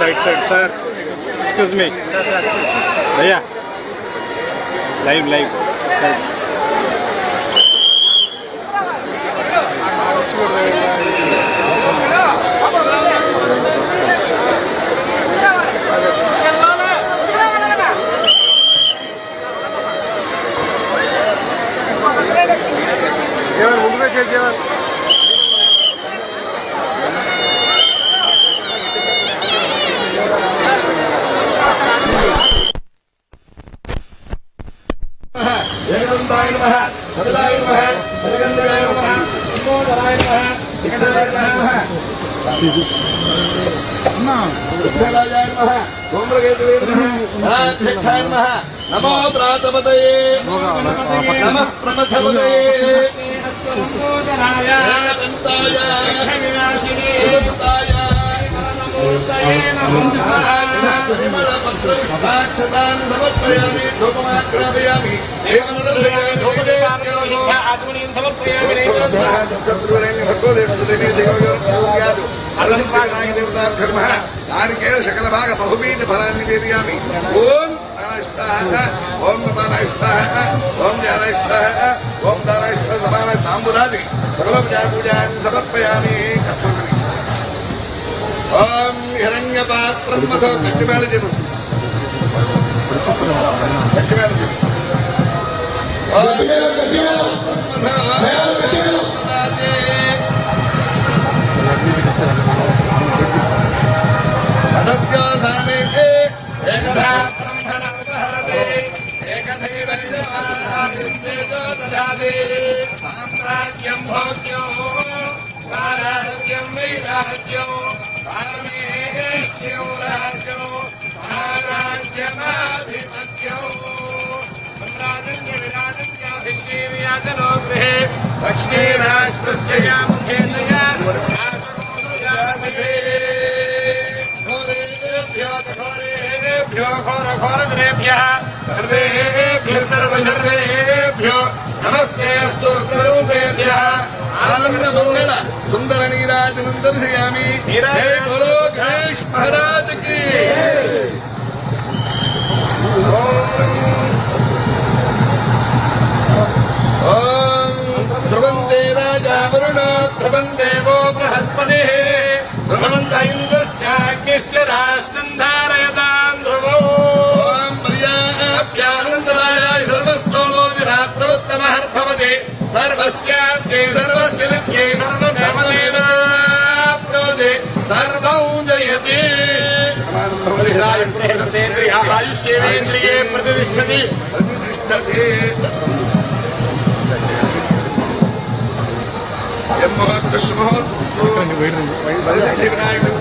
side, side, sir. Excuse me. Sir, sir. Bhaiya. Live, live. Sir. Yeah. अनंताय नमः। सगलाय नमः। हरिगंधाय नमः। सुमोदराय नमः। सिकंदराय नमः। उद्भलाय नमः। ओम्रगेतवे नमः। अध्यक्षाय नमः। नमो प्रातपतये नमः प्रमथपतये सुमोदराय अनंताय शिवसुताय। సమర్పయామి ధూపమాక్రాపయామి దానికే సకల భాగ బహుమీన ఫలాన్ని వేదియామి ఓం ఓం నమానాయిస్తాహ ఓం జానాయిస్తాహ ఓం దానాయిస్త సమాన తాంబులాది సకలం పూజాన్ని సమర్పయామి కర్తవ్య ఓం హిరణ్యపాత్రం మధో గట్టిమేళ జీవం గట్టిమేళ జీవం అదవ్యాసానే ఏకదా బ్రహ్మణే ఏకదైవ సామ్రాజ్యం భోగ్యం స్వరాజ్యం వైరాజ్యం सर्वेभ्यो नमस्ते अस्तु आनंद मंगल सुंदर नीराज दर्शयामि हे बोलो महाराज की ओम इन्द्रश्चाग्निश्च राष्ट्रम् धारयताम् ध्रुवो ॐ पर्याप्यानन्दरायाय सर्वस्तोमोऽभिरात्रवत्तमः भवति सर्वस्याप्ते सर्वस्य नित्ये सर्वमेवप्रोदे सर्वौ जयति। आयुष्येवेन्द्रिये प्रतिष्ठति। प्रतिष्ठते భగవంత శుభోస్తు పరిశక్తి వినాయకుడు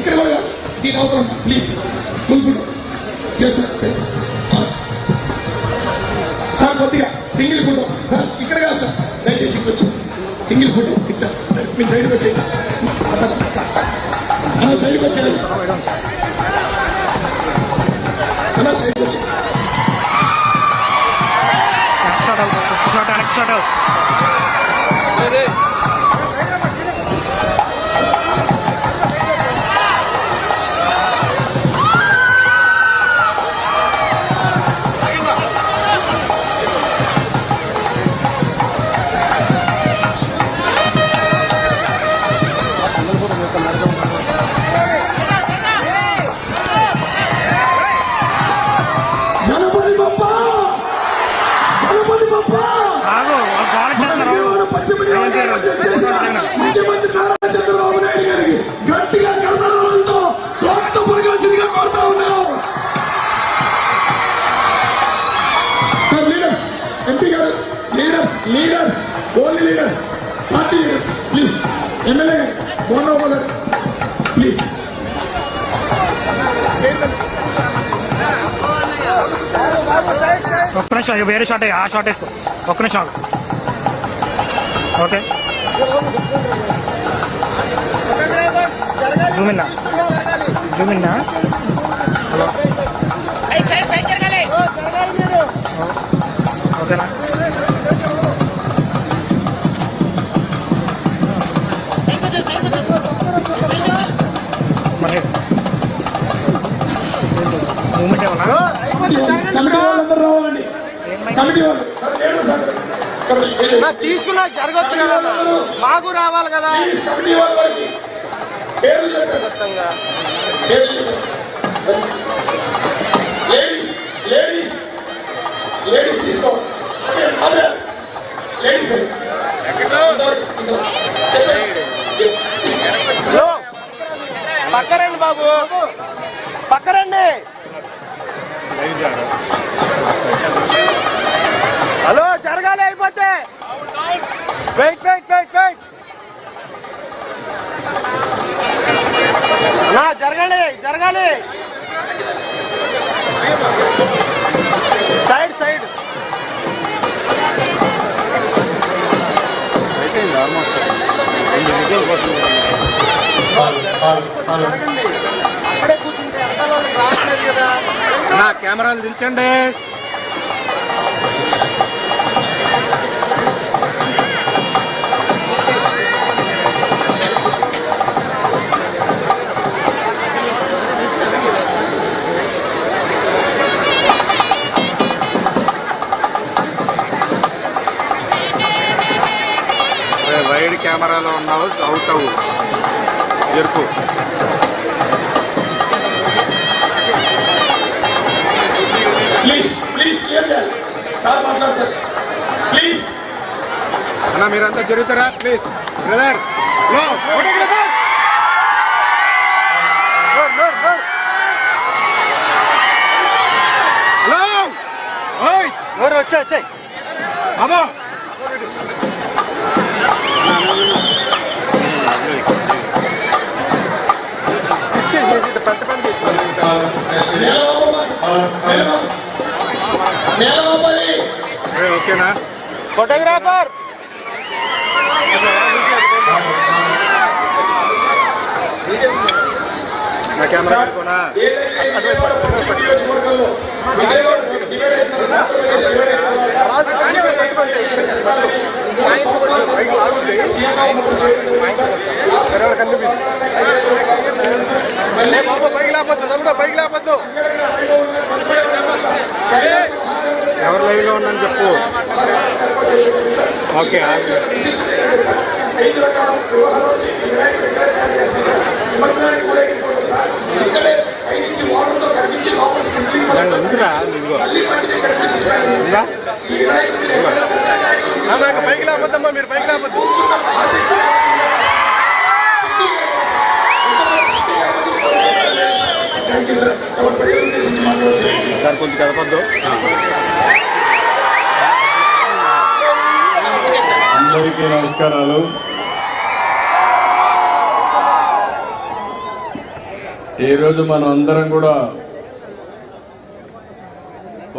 ఇక్కడ కూడా దీని అవసరం ప్లీజ్ ఫుల్ గుడ్ చేస్తారు సింగిల్ ఫోటో. సార్ ఇక్కడ కాదు సార్. దయచేసి ఇక్కడ వచ్చి. Single photo. సార్. మీ సైడ్కి వచ్చేది అన్న సైడ్కి వచ్చేది అన్న సైడ్కి వచ్చి shot next shot Ganapati Bappa Ganapati Bappa! Ganapati Bappa! ముఖ్యమంత్రి Nara Chandrababu leaders only leaders party leaders please MLA Mohan ఒక్క నిమిషం వేరే షాట్ ఆ షాట్ వేసుకో. ఒక్క నిమిషం. ఓకే? జూమ్ ఇన్నా జూమ్ ఇన్నా హలో ఓకేనా? తీసుకున్నా జరగచ్చు కదా మాకు రావాలి కదా పక్కరండి బాబు కెమెరాలు వైడ్ కెమెరాలో ఉన్నావు అవుట్ అవు జరుపు ప్లీజ్ ప్లీజ్ క్లియర్ చేయాలి సార్ మాట్లాడతారు ప్లీజ్ అన్న మీరంతా జరుగుతారా please brother no photographer hello ఓయ్ ఎవరు వచ్చా వచ్చాయి అమ్మో పెద్ద పని తీసుకోండి నేలమల్లి ఏ, ఓకేనా? ఫోటోగ్రాఫర్! నా కెమెరా బాబు పైకి తమ్ముడు పైకి లేకపోద్దు ఎవరు లైవ్లో ఉందని చెప్పు. ఓకే ఆగు. ఎందుకురా ఇదిగో. నాకు పైకి లేకపోద్దమ్మా మీరు పైకి సార్ కొంచెం కలపద్దు అందరికీ నమస్కారాలు. ఈరోజు మనం అందరం కూడా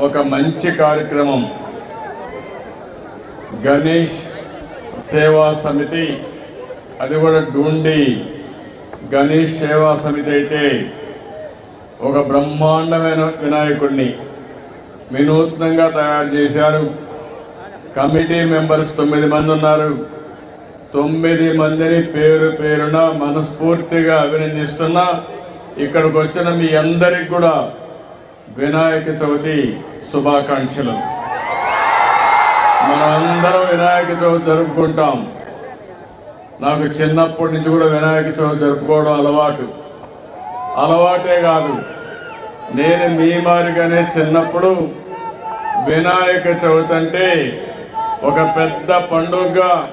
ఒక మంచి కార్యక్రమం. గణేష్ సేవా సమితి అది కూడా డూండి గణేష్ సేవా సమితి అయితే ఒక బ్రహ్మాండమైన వినాయకుడిని వినూత్నంగా తయారు చేశారు. కమిటీ మెంబర్స్ తొమ్మిది మంది ఉన్నారు. తొమ్మిది మందిని పేరు పేరున మనస్ఫూర్తిగా అభినందిస్తున్నా ఇక్కడికి వచ్చిన మీ అందరికి కూడా వినాయక చవితి శుభాకాంక్షలు. మనం అందరం వినాయక చవితి జరుపుకుంటాం. నాకు చిన్నప్పటి నుంచి కూడా వినాయక చవితి జరుపుకోవడం అలవాటు. అలవాటే కాదు. నేను మీ మారిగానే చిన్నప్పుడు వినాయక చవితి అంటే ఒక పెద్ద పండుగగా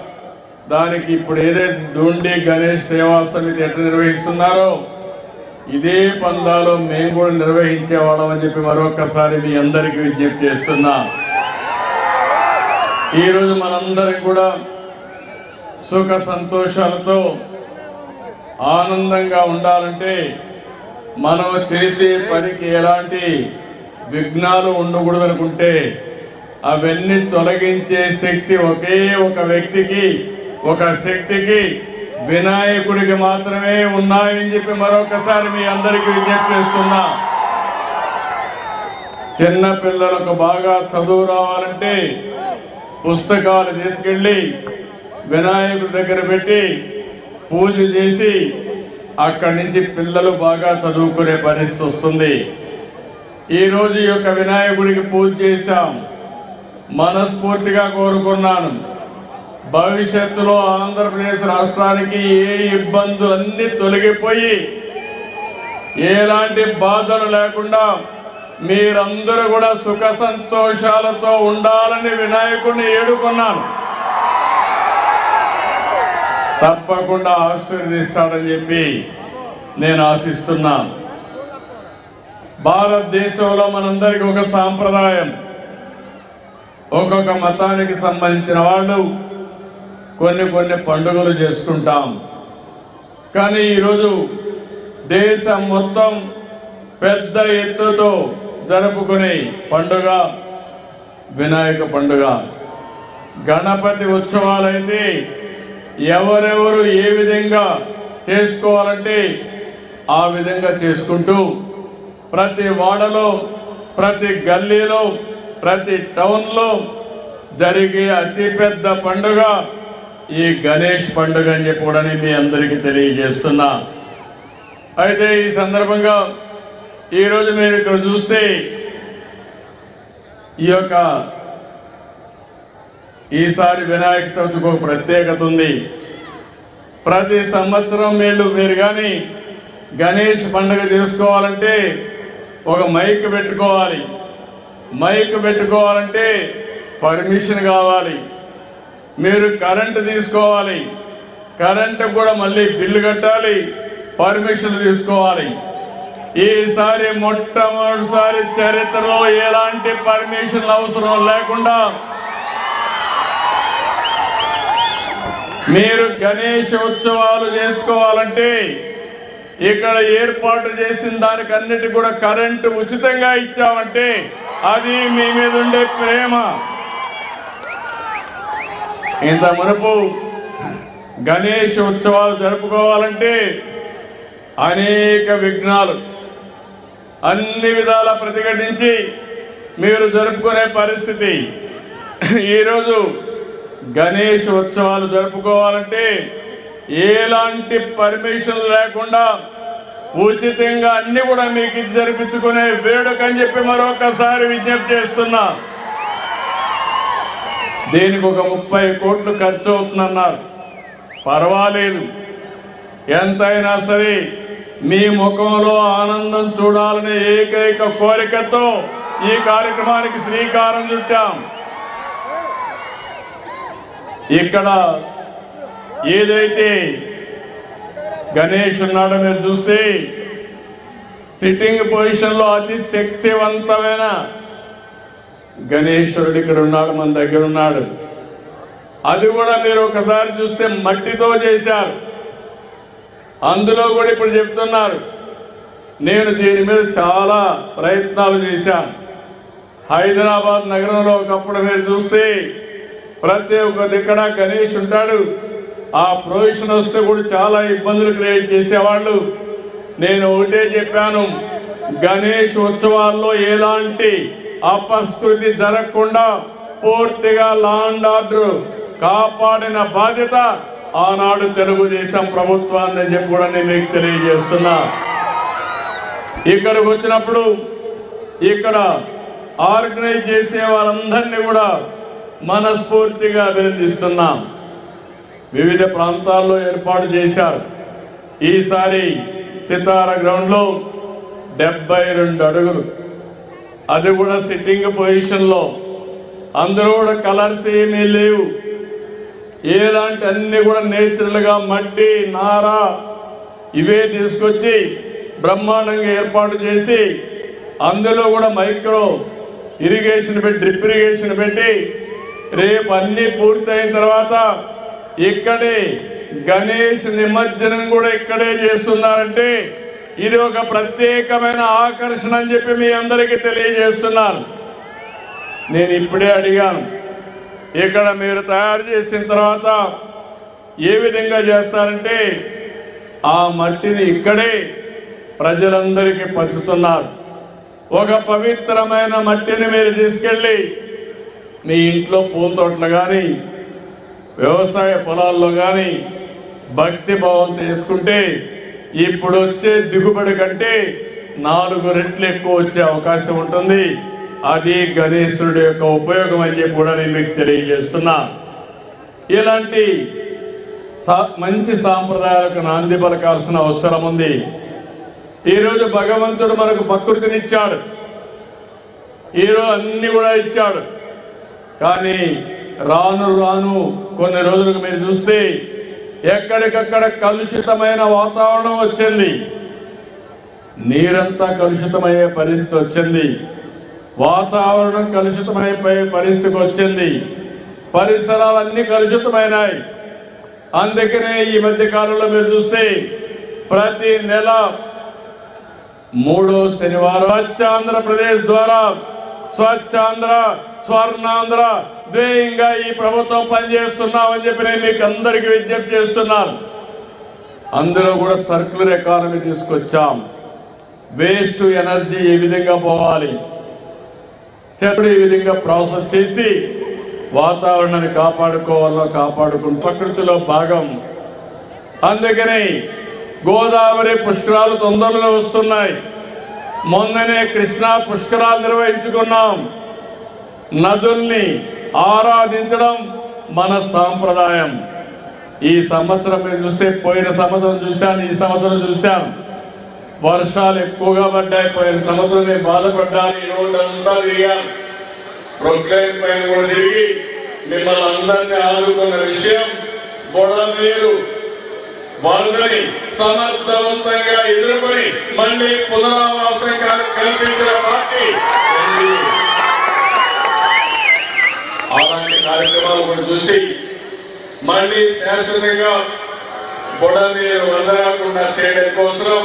దానికి ఇప్పుడు ఏదైతే దూండి గణేష్ సేవా సమితి ఎట్లా నిర్వహిస్తున్నారో ఇదే పందాలో మేము కూడా నిర్వహించేవాళ్ళం అని చెప్పి మరొకసారి మీ అందరికీ విజ్ఞప్తి చేస్తున్నా. ఈరోజు మనందరికి కూడా సుఖ సంతోషాలతో ఆనందంగా ఉండాలంటే మనం చేసే పనికి ఎలాంటి విఘ్నాలు ఉండకూడదనుకుంటే అవన్నీ తొలగించే శక్తి ఒకే ఒక వ్యక్తికి ఒక శక్తికి వినాయకుడికి మాత్రమే ఉన్నాయని చెప్పి మరొకసారి మీ అందరికీ విజ్ఞప్తి చేస్తున్నా. చిన్న పిల్లలకు బాగా చదువు రావాలంటే పుస్తకాలు తీసుకెళ్ళి వినాయకుడి దగ్గర పెట్టి పూజ చేసి అక్కడి నుంచి పిల్లలు బాగా చదువుకునే పరిస్థితి వస్తుంది. ఈ రోజు ఈ యొక్క వినాయకుడికి పూజ చేశాం. మనస్ఫూర్తిగా కోరుకున్నాను. భవిష్యత్తులో ఆంధ్రప్రదేశ్ రాష్ట్రానికి ఏ ఇబ్బందులన్నీ తొలగిపోయి ఎలాంటి బాధలు లేకుండా మీరందరూ కూడా సుఖ సంతోషాలతో ఉండాలని వినాయకుడిని ఏడుకున్నాను. తప్పకుండా ఆశీర్వదిస్తాడని చెప్పి నేను ఆశిస్తున్నాను భారతదేశంలో మనందరికీ ఒక సాంప్రదాయం. ఒక్కొక్క మతానికి సంబంధించిన వాళ్ళు కొన్ని కొన్ని పండుగలు చేసుకుంటాం. కానీ ఈరోజు దేశం మొత్తం పెద్ద ఎత్తుతో జరుపుకునే పండుగ వినాయక పండుగ. గణపతి ఉత్సవాలైతే ఎవరెవరు ఏ విధంగా చేసుకోవాలంటే ఆ విధంగా చేసుకుంటూ ప్రతి వాడలో ప్రతి గల్లీలో ప్రతి టౌన్లో జరిగే అతిపెద్ద పండుగ ఈ గణేష్ పండుగ అని చెప్పి కూడా మీ అందరికీ తెలియజేస్తున్నా. అయితే ఈ సందర్భంగా ఈరోజు మీరు ఇక్కడ చూస్తే ఈ యొక్క ఈసారి వినాయక చవితికి ఒక ప్రత్యేకత ఉంది. ప్రతి సంవత్సరం మీరు మీరు కానీ గణేష్ పండుగ చేసుకోవాలంటే ఒక మైక్ పెట్టుకోవాలి. మైక్ పెట్టుకోవాలంటే పర్మిషన్ కావాలి. మీరు కరెంటు తీసుకోవాలి. కరెంటు కూడా మళ్ళీ బిల్లు కట్టాలి. పర్మిషన్ తీసుకోవాలి. ఈసారి మొట్టమొదటిసారి చరిత్రలో ఎలాంటి పర్మిషన్లు అవసరం లేకుండా మీరు గణేష్ ఉత్సవాలు చేసుకోవాలంటే ఇక్కడ ఏర్పాటు చేసిన దానికన్నిటి కూడా కరెంటు ఉచితంగా ఇచ్చామంటే అది మీ మీద ఉండే ప్రేమ. ఇంత మునుపు గణేష్ ఉత్సవాలు జరుపుకోవాలంటే అనేక విఘ్నాలు అన్ని విధాల ప్రతిఘటించి మీరు జరుపుకునే పరిస్థితి. ఈరోజు గణేష్ ఉత్సవాలు జరుపుకోవాలంటే ఎలాంటి పర్మిషన్ లేకుండా ఉచితంగా అన్ని కూడా మీకు ఇది జరిపించుకునే వేడుక అని చెప్పి మరొకసారి విజ్ఞప్తి చేస్తున్నా. దీనికి ఒక ముప్పై కోట్లు ఖర్చు అవుతుందన్నారు. పర్వాలేదు. ఎంతైనా సరే మీ ముఖంలో ఆనందం చూడాలనే ఏకైక కోరికతో ఈ కార్యక్రమానికి శ్రీకారం చుట్టాం. ఇక్కడ ఏదైతే గణేష్ ఉన్నాడో మీరు చూస్తే సిట్టింగ్ పొజిషన్లో అతి శక్తివంతమైన గణేశ్వరుడు ఇక్కడ ఉన్నాడు మన దగ్గర ఉన్నాడు. అది కూడా మీరు ఒకసారి చూస్తే మట్టితో చేశారు. అందులో కూడా ఇప్పుడు చెప్తున్నారు నేను దీని మీద చాలా ప్రయత్నాలు చేశాను. హైదరాబాద్ నగరంలో ఒకప్పుడు మీరు చూస్తే ప్రతి ఒక్క దిక్కడ గణేష్ ఉంటాడు. ఆ ప్రొవిషన్ వస్తే కూడా చాలా ఇబ్బందులు క్రియేట్ చేసేవాళ్ళు. నేను ఒకటే చెప్పాను గణేష్ ఉత్సవాల్లో ఎలాంటి అపస్కృతి జరగకుండా పూర్తిగా లాండ్ ఆర్డర్ కాపాడిన బాధ్యత ఆనాడు తెలుగుదేశం ప్రభుత్వాన్ని చెప్పి కూడా నేను మీకు తెలియజేస్తున్నా. ఇక్కడికి వచ్చినప్పుడు ఇక్కడ ఆర్గనైజ్ చేసే వాళ్ళందరినీ కూడా మనస్ఫూర్తిగా అభినందిస్తున్నాం. వివిధ ప్రాంతాల్లో ఏర్పాటు చేశారు. ఈసారి సితార గ్రౌండ్లో డెబ్బై రెండు అడుగులు. అది కూడా సిట్టింగ్ పొజిషన్లో. అందరూ కూడా కలర్స్ ఏమీ లేవు. ఎలాంటి అన్ని కూడా నేచురల్గా మట్టి నార ఇవే తీసుకొచ్చి బ్రహ్మాండంగా ఏర్పాటు చేసి అందులో కూడా మైక్రో ఇరిగేషన్ పెట్టి డ్రిప్ ఇరిగేషన్ పెట్టి రేపు అన్ని పూర్తయిన తర్వాత ఇక్కడే గణేష్ నిమజ్జనం కూడా ఇక్కడే చేస్తున్నారంటే ఇది ఒక ప్రత్యేకమైన ఆకర్షణ అని చెప్పి మీ అందరికీ తెలియజేస్తున్నాను నేను ఇప్పుడే అడిగాను ఇక్కడ మీరు తయారు చేసిన తర్వాత ఏ విధంగా చేస్తారంటే ఆ మట్టిని ఇక్కడే ప్రజలందరికీ పంచుతున్నారు. ఒక పవిత్రమైన మట్టిని మీరు తీసుకెళ్ళి మీ ఇంట్లో పూల తోటలు కానీ వ్యవసాయ పొలాల్లో కానీ భక్తి భావం చేసుకుంటే ఇప్పుడు వచ్చే దిగుబడి కంటే నాలుగు రెట్లు ఎక్కువ వచ్చే అవకాశం ఉంటుంది. అది గణేశుడి యొక్క ఉపయోగం అని చెప్పి కూడా నేను మీకు తెలియజేస్తున్నా. ఇలాంటి సా- మంచి సాంప్రదాయాలకు నాంది పలకాల్సిన అవసరం ఉంది. ఈరోజు భగవంతుడు మనకు ప్రకృతినిచ్చాడు ఈరోజు అన్ని కూడా ఇచ్చాడు. కానీ రాను రాను కొన్ని రోజులకు మీరు చూస్తే ఎక్కడికక్కడ కలుషితమైన వాతావరణం వచ్చింది. నీరంతా కలుషితమయ్యే పరిస్థితి వచ్చింది. వాతావరణం కలుషితమైపోయే పరిస్థితికి వచ్చింది. పరిసరాలన్నీ కలుషితమైనాయి. అందుకనే ఈ మధ్య కాలంలో మీరు చూస్తే ప్రతి నెల మూడో శనివారం స్వచ్ఛ ఆంధ్రప్రదేశ్ ద్వారా స్వచ్ఛాంధ్ర స్వర్ణాంధ్ర ధ్యేయంగా ఈ ప్రభుత్వం పనిచేస్తున్నామని చెప్పి నేను మీకు అందరికీ విజ్ఞప్తి చేస్తున్నాను. అందులో కూడా సర్క్యులర్ ఎకానమీ తీసుకొచ్చాం. వేస్ట్ ఎనర్జీ ఏ విధంగా పోవాలి? చెడు ఈ విధంగా ప్రాసెస్ చేసి వాతావరణాన్ని కాపాడుకోవాలో కాపాడుకుంటూ ప్రకృతిలో భాగం. అందుకని గోదావరి పుష్కరాలు తొందరలో వస్తున్నాయి. మొన్ననే కృష్ణా పుష్కరాలు నిర్వహించుకున్నాం. నదుల్ని ఆరాధించడం మన సాంప్రదాయం. ఈ సంవత్సరం మీరు చూస్తే పోయిన సంవత్సరం చూశాను ఈ సంవత్సరం చూశాను. వర్షాలు ఎక్కువగా పడ్డాయి పోయిన సంవత్సరం నేను బాధపడ్డాను ఈ రోడ్డు అంతా తిరిగాను. ప్రొక్లైన్ పైన కూడా తిరిగి మిమ్మల్ని అందరినీ ఆదుకున్న విషయం బొడమేరు వరదని సమర్థవంతంగా ఎదుర్కొని మళ్ళీ పునరావాసం కల్పించిన పార్టీ అలాంటి కార్యక్రమాలు కూడా చూసి మళ్ళీ శాశ్వతంగా బుడనీరు వదలకుండా చేయడం కోసం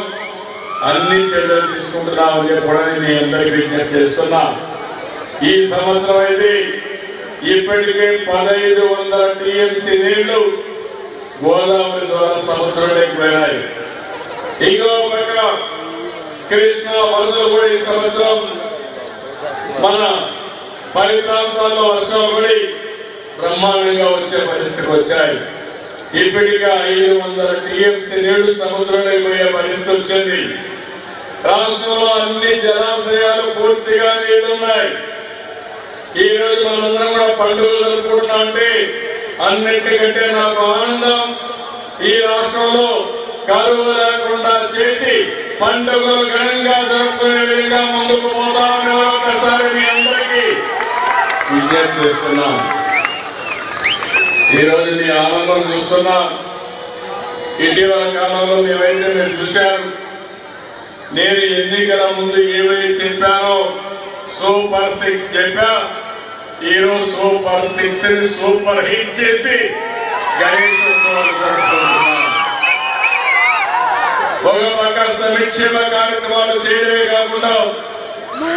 అన్ని చర్యలు తీసుకుంటున్నామని చెప్పడానికి మీ అందరికీ విజ్ఞప్తి చేస్తున్నా. ఈ సంవత్సరం అయితే ఇప్పటికే పదహైదు వందల టీఎంసీ నీళ్ళు గోదావరి ద్వారా సముద్రంలోకి వెళ్ళాయి ఇంకో పక్క కృష్ణ వరదలు కూడా ఈ సంవత్సరం మన ఫలితాంశాల్లో వర్షాలు పడి బ్రహ్మాండంగా వచ్చే పరిస్థితికి వచ్చాయి. ఇప్పటికే ఐదు వందల టీఎంసీ నీళ్ళు సముద్రంలో పోయే పరిస్థితి వచ్చింది. రాష్ట్రంలో అన్ని జలాశయాలు పూర్తిగా నీళ్ళున్నాయి. ఈ రోజు మనందరం కూడా పండుగలు జరుపుకుంటున్నా అంటే అన్నిటికంటే నాకు ఆనందం ఈ రాష్ట్రంలో కరువు లేకుండా చేసి పండుగలు ఘనంగా జరుపుకునే విధంగా ముందుకు పోతామని ఒకసారి మీ అందరికీ. విజ్ఞప్తి చేస్తున్నాం. ఈ మీ ఆనందం చూస్తున్నాం. ఇటీవల కాలంలో మేమైతే మీరు చూశారు. నేను ఎన్నికల ముందు ఏవైతే చెప్పానో సూపర్ సిక్స్ చెప్పా. ఈరోజు సూపర్ సిక్స్ని సూపర్ హిట్ చేసి గణేష్ ఒక పక్క సంక్షేమ కార్యక్రమాలు చేయడమే కాకుండా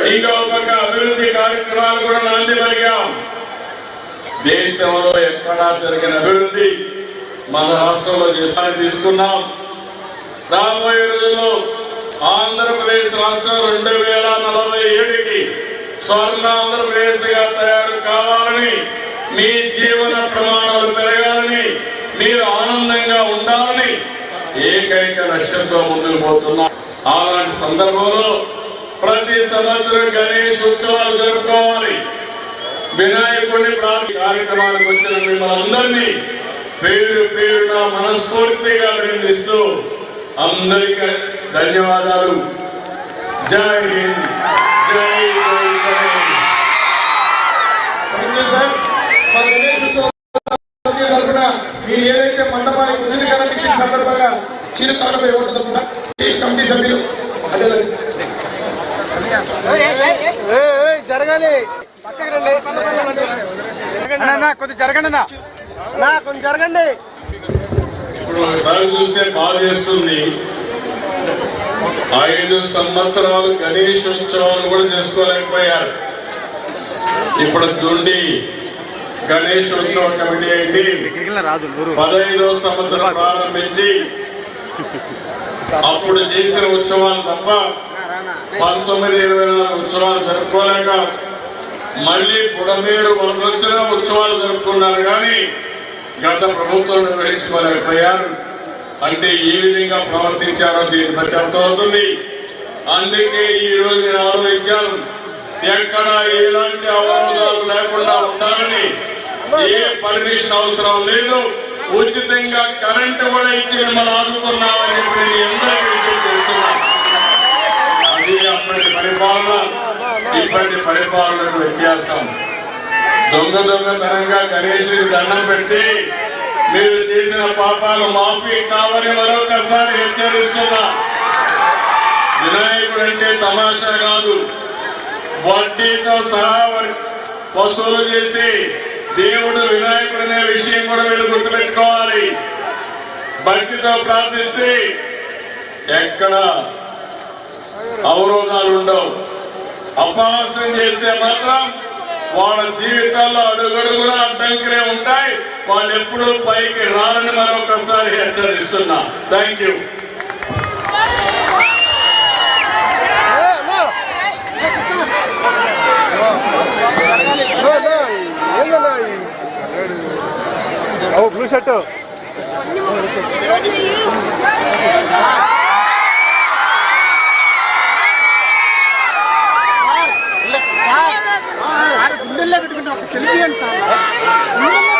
ఇంకో పక్క అభివృద్ధి కార్యక్రమాలు కూడా నాంది పలిగాం దేశంలో ఎక్కడా జరిగిన అభివృద్ధి మన రాష్ట్రంలో చేస్తానని తీసుకున్నాం. రాబోయే రోజుల్లో ఆంధ్రప్రదేశ్ రాష్ట్రం రెండు వేల నలభై ఏడుకి స్వర్ణ ఆంధ్రప్రదేశ్గా తయారు కావాలని మీ జీవన ప్రమాణాలు పెరగాలని మీరు ఆనందంగా ఉండాలని ఏకైక లక్ష్యంతో ముందుకు పోతున్నాం. అలాంటి సందర్భంలో ప్రతి సంవత్సరం గణేష్ ఉత్సవాలు జరుపుకోవాలి. వినాయకుడిని ప్రార్థన కార్యక్రమానికి వచ్చిన మిమ్మల్ని అందరినీ పేరు పేరున మనస్ఫూర్తిగా అభినందిస్తూ అందరికీ ధన్యవాదాలు. జై హింద్. జై జై మన తరఫున మీరు ఏదైతే మండపానికి ఉచిత సందర్భంగా సార్ కమిటీ సభ్యులు. జరగాలి కొంచెం జరగండి కొంచెం జరగండి. ఇప్పుడు ఒకసారి చూస్తే బాగా చేస్తుంది. ఐదు సంవత్సరాలు గణేష్ ఉత్సవాలు కూడా చేసుకోలేకపోయారు. ఇప్పుడు దుండి గణేష్ ఉత్సవ కమిటీ అయింది. పదహైదో సంవత్సరం ప్రారంభించి అప్పుడు చేసిన ఉత్సవాలు తప్ప పంతొమ్మిది ఇరవై నాలుగు ఉత్సవాలు జరుపుకోలేక మళ్ళీ బుడమేరు వరదొచ్చిన ఉత్సవాలు జరుపుకున్నారు కానీ గత ప్రభుత్వం నిర్వహించుకోలేకపోయారు. అంటే ఏ విధంగా ప్రవర్తించారో దీన్ని బట్టి అర్థమవుతుంది. అందుకే ఈ రోజు నేను ఆలోచించాను. ఎక్కడ ఎలాంటి అవరోధాలు లేకుండా ఉండాలని ఏ పర్మిషన్ అవసరం లేదు. ఉచితంగా కరెంటు కూడా ఇచ్చి మిమ్మల్ని ఆదుకున్నామని చెప్పి నేను అది అప్పటి పరిపాలన ఇప్పటి పరిపాలనకు వ్యత్యాసం. దొంగ దొంగతనంగా గణేశుడికి దండం పెట్టి మీరు చేసిన పాపాలు మాఫీ కావని మరొకసారి హెచ్చరిస్తున్నా. వినాయకుడు అంటే తమాషా కాదు. వడ్డీతో సహా వసూలు చేసి దేవుడు వినాయకుడు అనే విషయం కూడా మీరు గుర్తుపెట్టుకోవాలి. భక్తితో ప్రార్థిస్తే ఎక్కడ అవరోధాలు ఉండవు. అపహాసం చేస్తే మాత్రం వాళ్ళ జీవితాల్లో అడుగడుగునా అడ్డంకులే ఉంటాయి. వాళ్ళు ఎప్పుడు పైకి రారని మరొకసారి హెచ్చరిస్తున్నా. థ్యాంక్ యూ ఓ బ్లూ షర్ట్ గుండెల్లో పెట్టుకుంటే ఒక సెల్ఫీ అండి సార్